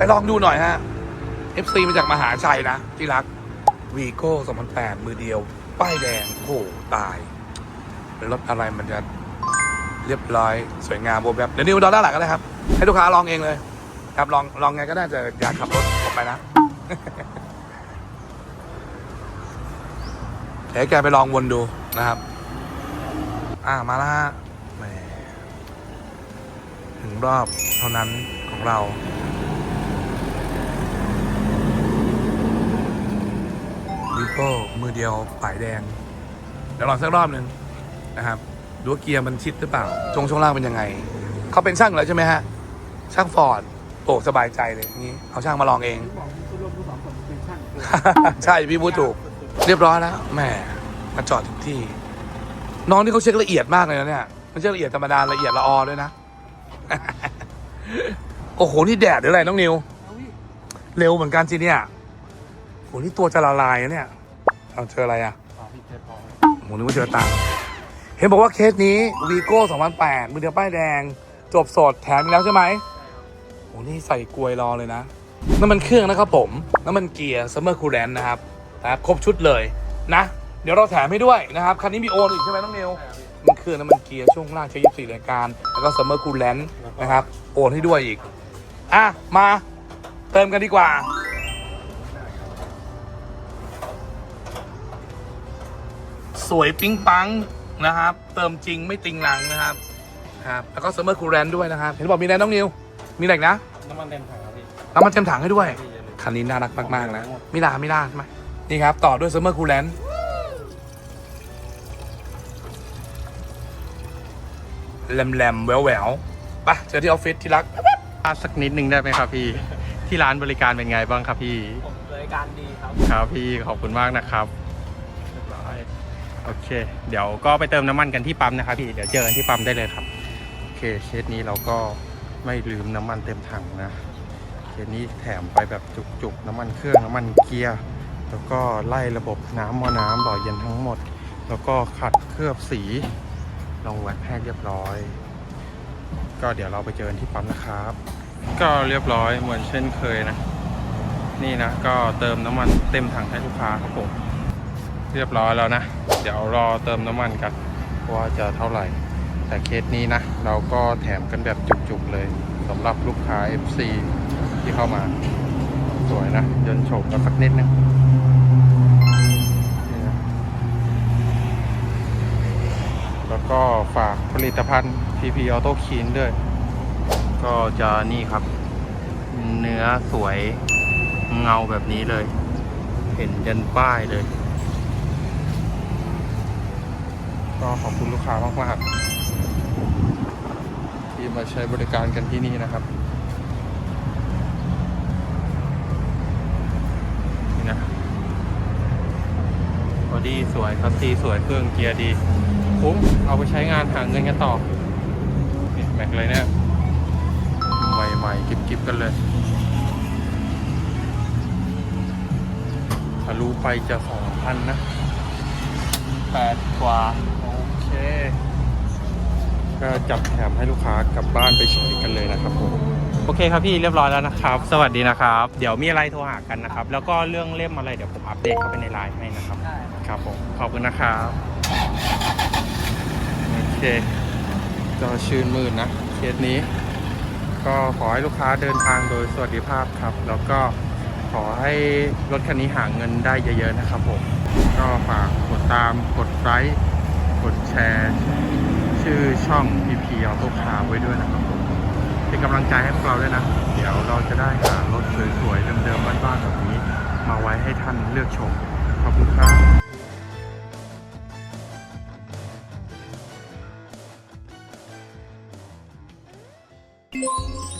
ไปลองดูหน่อยฮะ FC มาจากมหาชัยนะ ที่รักวีโก้2008 มือเดียว ป้ายแดงโหตาย รถอะไรมันจะเรียบร้อย สวยงามโบแบบเดี๋ยวนิวดอลด้านหลังก็ได้ครับ ให้ลูกค้าลองเองเลย ครับลองลองไงก็ได้แต่อย่าขับรถออกไปนะเดี๋ยวแกไปลองวนดูนะครับ อ่ามาละถึงรอบเท่านั้นของเรา วิโก้มือเดียวป่ายแดง เดี๋ยวลองสักรอบหนึ่งนะครับดูว่าเกียร์มันชิดหรือเปล่าชงช่วงล่างเป็นยังไง เขาเป็นช่างแล้วใช่ไหมฮะ ช่างฟอร์ดโอ้สบายใจเลยนี้เอาช่างมาลองเอง ใช่พี่พูดถูก เรียบร้อยแล้วแหมมาจอดถึงที่ น้องนี่เขาเช็คละเอียดมากเลยนะเนี่ยไม่ใช่ละเอียดธรรมดาละเอียดละออด้วยนะ โอ้โห นี่แดดหรืออะไรน้องนิวเอาพี่เร็วเหมือนกันสิเนี่ย โหนี่ตัวจะละลายนะเนี่ยเอาเจออะไรอะขอพี่เพชรพอโหนึกว่าเจอตังค์เห็นบอกว่าเคสนี้วีโก้2008มือเดียวป้ายแดง จบสดแถมอีกแล้วใช่ไหมโหนี่ใส่กลวยรอเลยนะน้ำมันเครื่องนะครับผมน้ำมันเกียร์ซัมเมอร์คูลแลนนะครับนะครับครบชุดเลยนะ เดี๋ยวเราแถมให้ด้วยนะครับคันนี้มีโอนอีกใช่ไหมน้องนิวมันเครื่องน้ำมันเกียร์ช่วงล่างใช้24รายการ แล้วก็ซัมเมอร์คูลแลนนะครับโอนให้ด้วยอีก อะ มาเติมกันดีกว่า สวยปิ๊งปังนะครับ เติมจริงไม่ติงหลังนะครับครับแล้วก็ซัมเมอร์คูลแลนด้วยนะครับ เห็นบอกมีอะไรน้องนิว มีอะไรอีกนะน้ำมันเต็มถังครับพี่น้ำมันเต็มถังให้ด้วยพี่อย่าลืมคันนี้น่ารักมากๆนะมิลามิลาใช่ไหมนี่ครับ ต่อด้วยซัมเมอร์คูลแลนแหลมแหลมๆแหววแหววๆไปเจอที่ออฟฟิศที่รักสักนิดนึงได้ไหมครับพี่ ที่ร้านบริการเป็นไงบ้างครับพี่ผมบริการดีครับ ครับพี่ขอบคุณมากนะครับเรียบร้อย โอเค เดี๋ยวก็ไปเติมน้ำมันกันที่ปั๊มนะครับพี่ เดี๋ยวเจอกันที่ปั๊มได้เลยครับ โอเคเคสนี้เราก็ไม่ลืมน้ำมันเต็มถังนะ เคสนี้แถมไปแบบจุกๆ น้ำมันเครื่องน้ำมันเกียร์ แล้วก็ไล่ระบบน้ำมอน้ำหล่อเย็นทั้งหมด แล้วก็ขัดเคลือบสี ลงแว็กให้เรียบร้อย ก็เดี๋ยวเราไปเจอกันที่ปั๊มนะครับ ก็เรียบร้อยเหมือนเช่นเคยนะ นี่นะก็เติมน้ำมันเต็มถังให้ลูกค้าครับผม เรียบร้อยแล้วนะ เดี๋ยวรอเติมน้ำมันกันว่าจะเท่าไหร่ แต่เคสนี้นะ เราก็แถมกันแบบจุกๆเลยสำหรับลูกค้า FC ที่เข้ามา สวยนะยนต์โฉบกันสักนิดนึงแล้วก็ฝากผลิตภัณฑ์ PP Auto Clean ด้วย ก็จะนี่ครับ เนื้อสวยเงาแบบนี้เลย เห็นยันป้ายเลย ก็ขอบคุณลูกค้ามากๆที่มาใช้บริการกันที่นี่นะครับนี่นะบอดี้สวยคัสซีสวยเครื่องเกียร์ดีคุ้มเอาไปใช้งานหาเงินกันต่อนี่แม็กเลยเนี่ยใหม่ๆกิบๆกันเลยทะลุไปจะสองพันนะแปดกว่า เค ก็จับแถมให้ลูกค้ากลับบ้านไปใช้กันเลยนะครับผม โอเคครับพี่เรียบร้อยแล้วนะครับ สวัสดีนะครับ เดี๋ยวมีอะไรโทรหากันนะครับ แล้วก็เรื่องเล่มอะไรเดี๋ยวผมอัปเดตเข้าไปในไลน์ให้นะครับได้ครับผม ขอบคุณนะครับ โอเคก็ชื่นมืดนะ เคสนี้ ก็ขอให้ลูกค้าเดินทางโดยสวัสดิภาพครับ แล้วก็ขอให้รถคันนี้หาเงินได้เยอะๆนะครับผม ก็ฝากกดตามกดไลค์ กดแชร์ชื่อช่องพีพีออโต้คาไว้ด้วยนะครับผมเป็นกำลังใจให้พวกเราด้วยนะ เดี๋ยวเราจะได้หารถสวยๆเดิมๆบ้านๆแบบนี้ มาไว้ให้ท่านเลือกชม ขอบคุณครับ